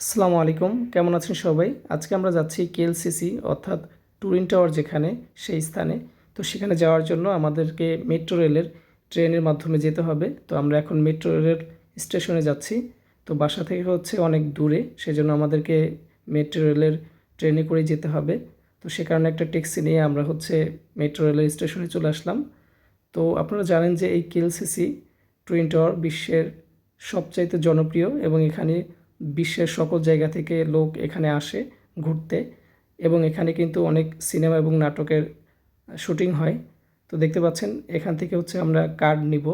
আসসালামু আলাইকুম। কেমন আছেন সবাই? আজকে আমরা যাচ্ছি কেএলসিসি, অর্থাৎ টুরিন টাওয়ার যেখানে, সেই স্থানে। তো সেখানে যাওয়ার জন্য আমাদেরকে মেট্রো রেলের ট্রেনের মাধ্যমে যেতে হবে। তো আমরা এখন মেট্রো রেলের স্টেশনে যাচ্ছি। তো বাসা থেকে হচ্ছে অনেক দূরে, সেজন্য আমাদেরকে মেট্রো রেলের ট্রেনে করে যেতে হবে। তো সে কারণে একটা ট্যাক্সি নিয়ে আমরা হচ্ছে মেট্রো রেলের স্টেশনে চলে আসলাম। তো আপনারা জানেন যে এই কেএলসিসি টুইন টাওয়ার বিশ্বের সবচাইতে জনপ্রিয় এবং এখানে বিশ্বের সকল জায়গা থেকে লোক এখানে আসে ঘুরতে এবং এখানে কিন্তু অনেক সিনেমা এবং নাটকের শুটিং হয়। তো দেখতে পাচ্ছেন, এখান থেকে হচ্ছে আমরা কার্ড নিব।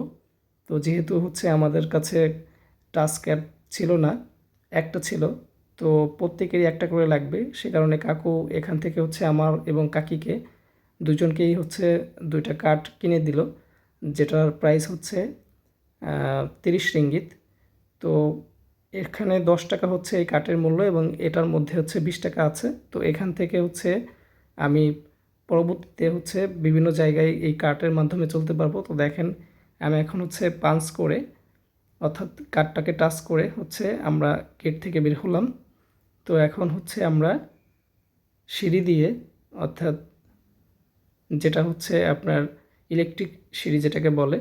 তো যেহেতু হচ্ছে আমাদের কাছে টাচ ক্যাব ছিল না, একটা ছিল, তো প্রত্যেকেরই একটা করে লাগবে। সে কারণে কাকু এখান থেকে হচ্ছে আমার এবং কাকিকে দুজনকেই হচ্ছে দুইটা কার্ড কিনে দিল, যেটার প্রাইস হচ্ছে তিরিশ রিঙ্গিত। তো এখানে দশ টাকা হচ্ছে এই কার্টের মূল্য এবং এটার মধ্যে হচ্ছে বিশ টাকা আছে। তো এখান থেকে হচ্ছে আমি পরবর্তীতে হচ্ছে বিভিন্ন জায়গায় এই কার্টের মাধ্যমে চলতে পারব। তো দেখেন, আমি এখন হচ্ছে পাঞ্চ করে, অর্থাৎ কার্ডটাকে টাচ করে হচ্ছে আমরা গেট থেকে বের হলাম। তো এখন হচ্ছে আমরা সিঁড়ি দিয়ে, অর্থাৎ যেটা হচ্ছে আপনার ইলেকট্রিক সিঁড়ি যেটাকে বলে,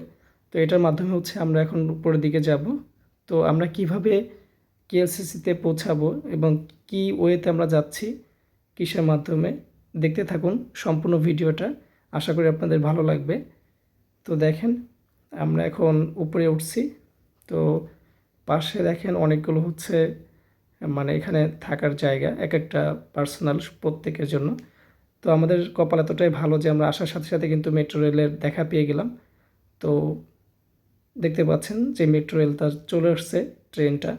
তো এটার মাধ্যমে হচ্ছে আমরা এখন উপরের দিকে যাব। তো আমরা কীভাবে কেএলসিসিতে পৌঁছাবো এবং কি ওয়েতে আমরা যাচ্ছি কিসের মাধ্যমে, দেখতে থাকুন সম্পূর্ণ ভিডিওটা। আশা করি আপনাদের ভালো লাগবে। তো দেখেন, আমরা এখন উপরে উঠছি। তো পাশে দেখেন অনেকগুলো হচ্ছে মানে এখানে থাকার জায়গা, এক একটা পার্সোনাল প্রত্যেকের জন্য। তো আমাদের কপাল এতটাই ভালো যে আমরা আসার সাথে সাথে কিন্তু মেট্রো রেলের দেখা পেয়ে গেলাম। তো দেখতে পাচ্ছেন যে মেট্রো রেল তার চলে আসছে ট্রেনটা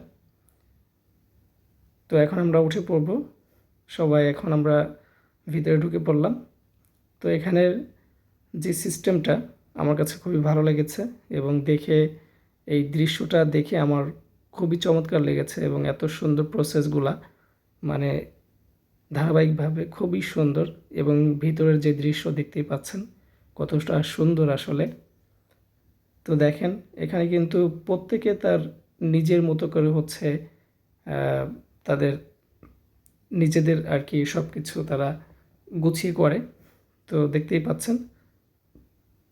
তো এখন আমরা উঠে পড়ব। সবাই এখন আমরা ভিতরে ঢুকে পড়লাম। তো এখানের যে সিস্টেমটা আমার কাছে খুবই ভালো লেগেছে এবং দেখে এই দৃশ্যটা দেখে আমার খুবই চমৎকার লেগেছে এবং এত সুন্দর প্রসেসগুলা মানে ধারাবাহিকভাবে খুবই সুন্দর এবং ভিতরের যে দৃশ্য দেখতেই পাচ্ছেন কতটা সুন্দর আসলে। তো দেখেন, এখানে কিন্তু প্রত্যেকে তার নিজের মতো করে হচ্ছে তাদের নিজেদের আর কি সব কিছু তারা গুছিয়ে করে। তো দেখতেই পাচ্ছেন।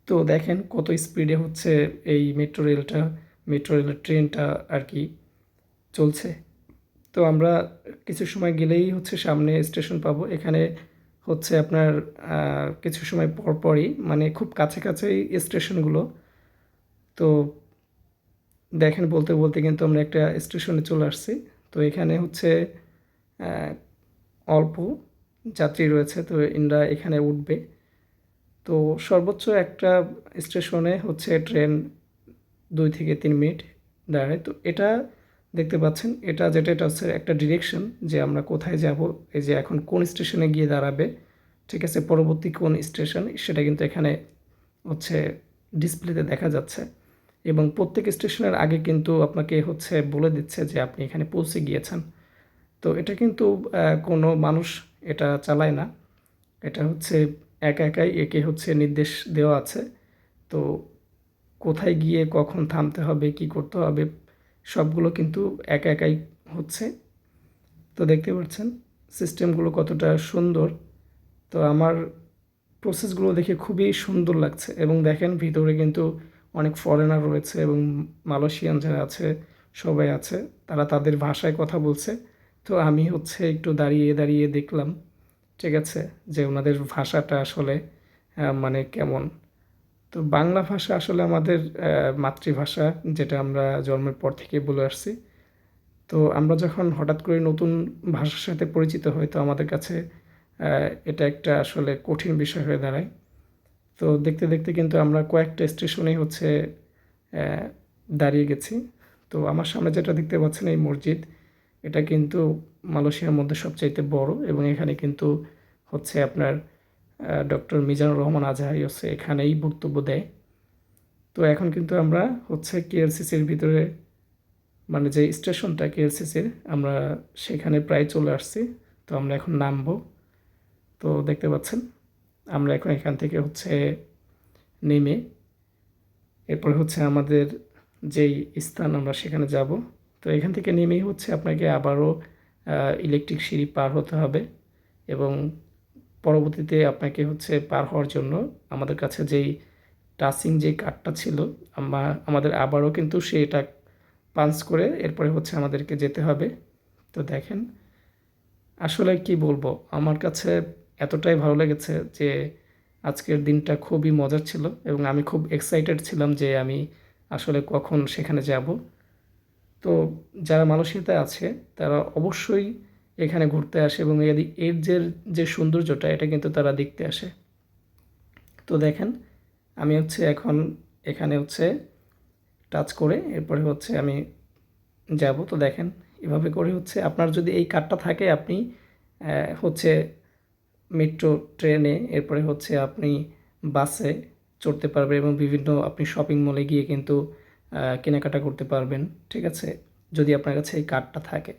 তো দেখেন কত স্পিডে হচ্ছে এই মেট্রো রেলটা মেট্রো রেলের ট্রেনটা আর কি চলছে। তো আমরা কিছু সময় গেলেই হচ্ছে সামনে স্টেশন পাবো। এখানে হচ্ছে আপনার কিছু সময় পরপরই মানে খুব কাছে স্টেশনগুলো তো দেখেন, বলতে বলতে কিন্তু আমরা একটা স্টেশনে চলে আসছি। তো এখানে হচ্ছে অল্প যাত্রী রয়েছে। তো ইনরা এখানে উঠবে। তো সর্বোচ্চ একটা স্টেশনে হচ্ছে ট্রেন দুই থেকে তিন মিনিট দাঁড়ায়। তো এটা দেখতে পাচ্ছেন, এটা যেটা, এটা হচ্ছে একটা ডিরেকশন যে আমরা কোথায় যাব, এই যে এখন কোন স্টেশনে গিয়ে দাঁড়াবে, ঠিক আছে, পরবর্তী কোন স্টেশন, সেটা কিন্তু এখানে হচ্ছে ডিসপ্লেতে দেখা যাচ্ছে। এবং প্রত্যেক স্টেশনের আগে কিন্তু আপনাকে হচ্ছে বলে দিচ্ছে যে আপনি এখানে পৌঁছে গিয়েছেন। তো এটা কিন্তু কোনো মানুষ এটা চালায় না। এটা হচ্ছে একা একাই একে হচ্ছে নির্দেশ দেওয়া আছে। তো কোথায় গিয়ে কখন থামতে হবে, কি করতে হবে, সবগুলো কিন্তু একা একাই হচ্ছে। তো দেখতে পাচ্ছেন, সিস্টেমগুলো কতটা সুন্দর। তো আমার প্রসেসগুলো দেখে খুবই সুন্দর লাগছে এবং দেখেন ভিতরে কিন্তু অনেক ফরেনার রয়েছে এবং মালয়েশিয়ান যারা আছে, সবাই আছে, তারা তাদের ভাষায় কথা বলছে। তো আমি হচ্ছে একটু দাঁড়িয়ে দাঁড়িয়ে দেখলাম, ঠিক আছে, যে ওনাদের ভাষাটা আসলে মানে কেমন। তো বাংলা ভাষা আসলে আমাদের মাতৃভাষা যেটা আমরা জন্মের পর থেকে বলে আসছি। তো আমরা যখন হঠাৎ করে নতুন ভাষার সাথে পরিচিত হই, তো আমাদের কাছে এটা একটা আসলে কঠিন বিষয় হয়ে দাঁড়ায়। তো দেখতে দেখতে কিন্তু আমরা কয়েকটা স্টেশনেই হচ্ছে দাঁড়িয়ে গেছি। তো আমার সামনে যেটা দেখতে পাচ্ছেন এই মসজিদ, এটা কিন্তু মালয়েশিয়ার মধ্যে সবচাইতে বড় এবং এখানে কিন্তু হচ্ছে আপনার ডক্টর মিজানুর রহমান আজহারি হচ্ছে এখানেই বক্তব্য দেয়। তো এখন কিন্তু আমরা হচ্ছে কেএলসিসির ভিতরে মানে যে স্টেশনটা কেএলসিসির, আমরা সেখানে প্রায় চলে আসছি। তো আমরা এখন নামবো। তো দেখতে পাচ্ছেন আমরা এখন এখান থেকে হচ্ছে নেমে এরপরে হচ্ছে আমাদের যেই স্থান আমরা সেখানে যাব। তো এখান থেকে নেমেই হচ্ছে আপনাকে আবারও ইলেকট্রিক সিঁড়ি পার হতে হবে এবং পরবর্তীতে আপনাকে হচ্ছে পার হওয়ার জন্য আমাদের কাছে যেই টাচিং যে কার্ডটা ছিল, আমা- আমাদের আবারও কিন্তু সেটা পাঞ্চ করে এরপরে হচ্ছে আমাদেরকে যেতে হবে। তো দেখেন, আসলে কি বলব? আমার কাছে এতটাই ভালো লেগেছে যে আজকের দিনটা খুবই মজার ছিল এবং আমি খুব এক্সাইটেড ছিলাম যে আমি আসলে কখন সেখানে যাব। তো যারা মালয়েশিয়াতে আছে, তারা অবশ্যই এখানে ঘুরতে আসে এবং এর যে যে সৌন্দর্যটা, এটা কিন্তু তারা দেখতে আসে। তো দেখেন, আমি হচ্ছে এখন এখানে হচ্ছে টাচ করে এরপরে হচ্ছে আমি যাব। তো দেখেন, এভাবে করে হচ্ছে আপনার যদি এই কার্ডটা থাকে, আপনি হচ্ছে মেট্রো ট্রেনে এরপরে হচ্ছে আপনি বাসে চড়তে পারবেন এবং বিভিন্ন আপনি শপিং মলে গিয়ে কিন্তু কেনাকাটা করতে পারবেন, ঠিক আছে? যদি আপনার কাছে এই কার্ডটা থাকে।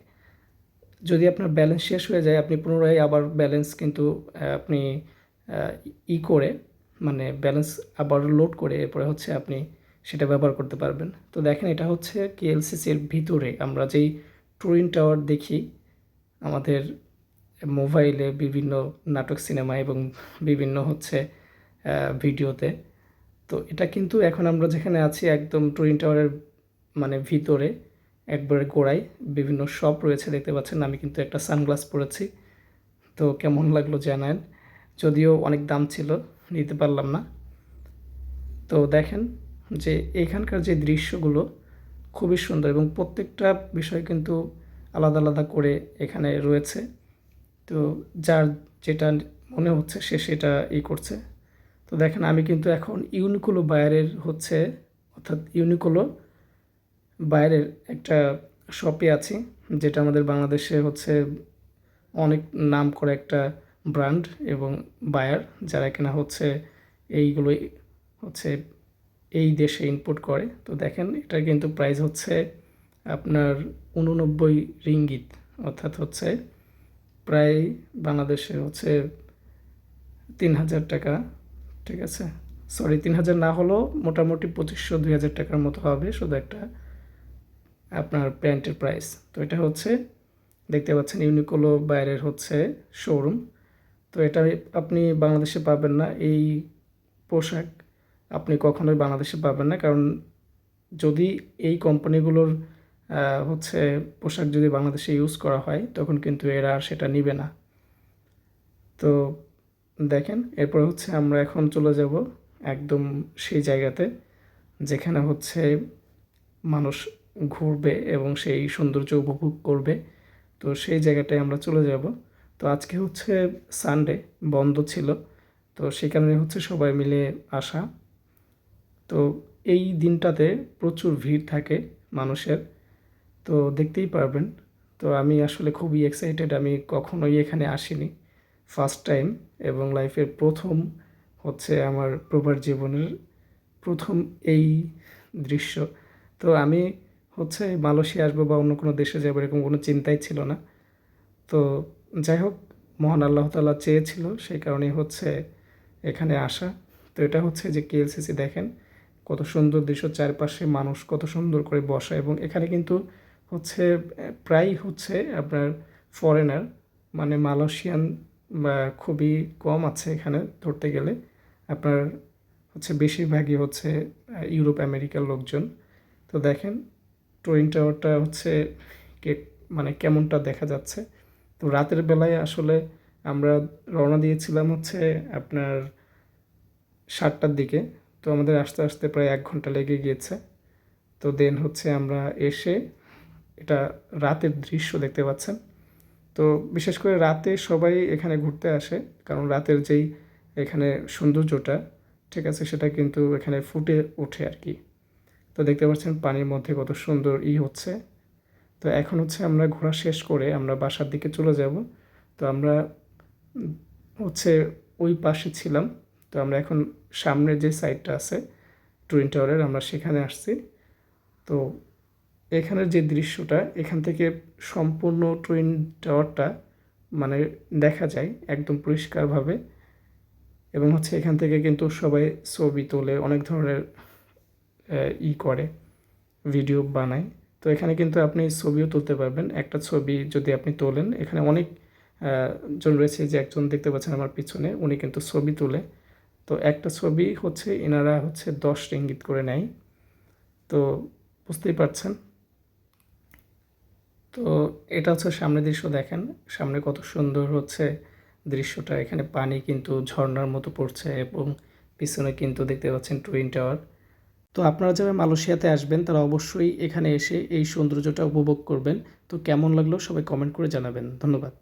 যদি আপনার ব্যালেন্স শেষ হয়ে যায়, আপনি পুনরায় আবার ব্যালেন্স কিন্তু আপনি ই করে মানে ব্যালেন্স আবার লোড করে, এরপরে হচ্ছে আপনি সেটা ব্যবহার করতে পারবেন। তো দেখেন, এটা হচ্ছে কেএলসিসির ভিতরে আমরা যেই টুরিন টাওয়ার দেখি, আমাদের মোবাইলে বিভিন্ন নাটক, সিনেমা এবং বিভিন্ন হচ্ছে ভিডিওতে। তো এটা কিন্তু এখন আমরা যেখানে আছি একদম টুরিন টাওয়ারের মানে ভিতরে, একবারে গোড়ায় বিভিন্ন শপ রয়েছে, দেখতে পাচ্ছেন। আমি কিন্তু একটা সানগ্লাস পরেছি। তো কেমন লাগল জানান। যদিও অনেক দাম ছিল, নিতে পারলাম না। তো দেখেন যে এখানকার যে দৃশ্যগুলো খুবই সুন্দর এবং প্রত্যেকটা বিষয় কিন্তু আলাদা আলাদা করে এখানে রয়েছে। তো যার যেটা মনে হচ্ছে সে সেটা ই করছে। তো দেখেন, আমি কিন্তু এখন ইউনিকোলো বায়ারের হচ্ছে, অর্থাৎ ইউনিকোলো বাইরের একটা শপে আছি, যেটা আমাদের বাংলাদেশে হচ্ছে অনেক নাম করা একটা ব্র্যান্ড এবং বায়ার যারা কিনা হচ্ছে এইগুলো হচ্ছে এই দেশে ইনপুট করে। তো দেখেন, এটার কিন্তু প্রাইস হচ্ছে আপনার উননব্বই রিঙ্গিত, অর্থাৎ হচ্ছে প্রায় বাংলাদেশে হচ্ছে তিন হাজার টাকা, ঠিক আছে? সরি তিন হাজার না হলেও মোটামুটি পঁচিশশো, দুই হাজার টাকার মতো হবে শুধু একটা আপনার প্যান্টের প্রাইস তো এটা হচ্ছে, দেখতে পাচ্ছেন ইউনিকোলো বাইরের হচ্ছে শোরুম তো এটা আপনি বাংলাদেশে পাবেন না, এই পোশাক আপনি কখনোই বাংলাদেশে পাবেন না। কারণ যদি এই কোম্পানিগুলোর হচ্ছে পোশাক যদি বাংলাদেশে ইউজ করা হয়, তখন কিন্তু এরা আর সেটা নিবে না। তো দেখেন, এরপর হচ্ছে আমরা এখন চলে যাব একদম সেই জায়গাতে, যেখানে হচ্ছে মানুষ ঘুরবে এবং সেই সৌন্দর্য উপভোগ করবে। তো সেই জায়গাটায় আমরা চলে যাব। তো আজকে হচ্ছে সানডে বন্ধ ছিল। তো সেই কারণে হচ্ছে সবাই মিলে আসা। তো এই দিনটাতে প্রচুর ভিড় থাকে মানুষের। তো দেখতেই পারবেন। তো আমি আসলে খুবই এক্সাইটেড আমি কখনোই এখানে আসিনি। ফার্স্ট টাইম এবং লাইফের প্রথম হচ্ছে আমার প্রবার জীবনের প্রথম এই দৃশ্য। তো আমি হচ্ছে মালয়েশিয়া আসব বা অন্য কোনো দেশে যাব এরকম কোনো চিন্তাই ছিল না। তো যাই হোক, মহান আল্লাহ তাআলা চেয়েছিল সেই কারণেই হচ্ছে এখানে আসা। তো এটা হচ্ছে যে কেএলসিসি দেখেন, কত সুন্দর দৃশ্য, চারপাশে মানুষ কত সুন্দর করে বসা এবং এখানে কিন্তু হচ্ছে প্রায় হচ্ছে আপনার ফরেনার মানে মালয়েশিয়ান বা খুবই কম আছে এখানে ধরতে গেলে। আপনার হচ্ছে বেশিরভাগই হচ্ছে ইউরোপ আমেরিকার লোকজন। তো দেখেন টুইন টাওয়ারটা হচ্ছে কে মানে কেমনটা দেখা যাচ্ছে। তো রাতের বেলায় আসলে আমরা রওনা দিয়েছিলাম হচ্ছে আপনার সাতটার দিকে। তো আমাদের আস্তে আস্তে প্রায় এক ঘণ্টা লেগে গিয়েছে। তো দেন হচ্ছে আমরা এসে এটা রাতের দৃশ্য দেখতে পাচ্ছেন। তো বিশেষ করে রাতে সবাই এখানে ঘুরতে আসে, কারণ রাতের যেই এখানে সৌন্দর্যটা, ঠিক আছে, সেটা কিন্তু এখানে ফুটে ওঠে আর কি। তো দেখতে পাচ্ছেন পানির মধ্যে কত সুন্দর ই হচ্ছে। তো এখন হচ্ছে আমরা ঘোরা শেষ করে আমরা বাসার দিকে চলে যাব। তো আমরা হচ্ছে ওই পাশে ছিলাম। তো আমরা এখন সামনের যে সাইডটা আছে টুইন টাওয়ারের আমরা সেখানে আসছি। তো এখানের যে দৃশ্যটা, এখান থেকে সম্পূর্ণ টুইন টাওয়ারটা মানে দেখা যায় একদম পরিষ্কারভাবে এবং হচ্ছে এখান থেকে কিন্তু সবাই ছবি তোলে, অনেক ধরনের ই করে, ভিডিও বানায়। তো এখানে কিন্তু আপনি ছবিও তুলতে পারবেন। একটা ছবি যদি আপনি তোলেন, এখানে অনেক জন রয়েছে যে একজন দেখতে পাচ্ছেন আমার পিছনে, উনি কিন্তু ছবি তোলে। তো একটা ছবি হচ্ছে, এনারা হচ্ছে দশ ইঙ্গিত করে নেয়। তো বুঝতেই পারছেন? তো এটা হচ্ছে সামনে দৃশ্য দেখেন। সামনে কত সুন্দর হচ্ছে দৃশ্যটা। এখানে পানি কিন্তু ঝর্ণার মতো পড়ছে এবং পিছনে কিন্তু দেখতে পাচ্ছেন টুইন টাওয়ার। তো আপনারা যারা মালয়েশিয়াতে আসবেন, তারা অবশ্যই এখানে এসে এই সৌন্দর্যটা উপভোগ করবেন। তো কেমন লাগল সবাই কমেন্ট করে জানাবেন। ধন্যবাদ।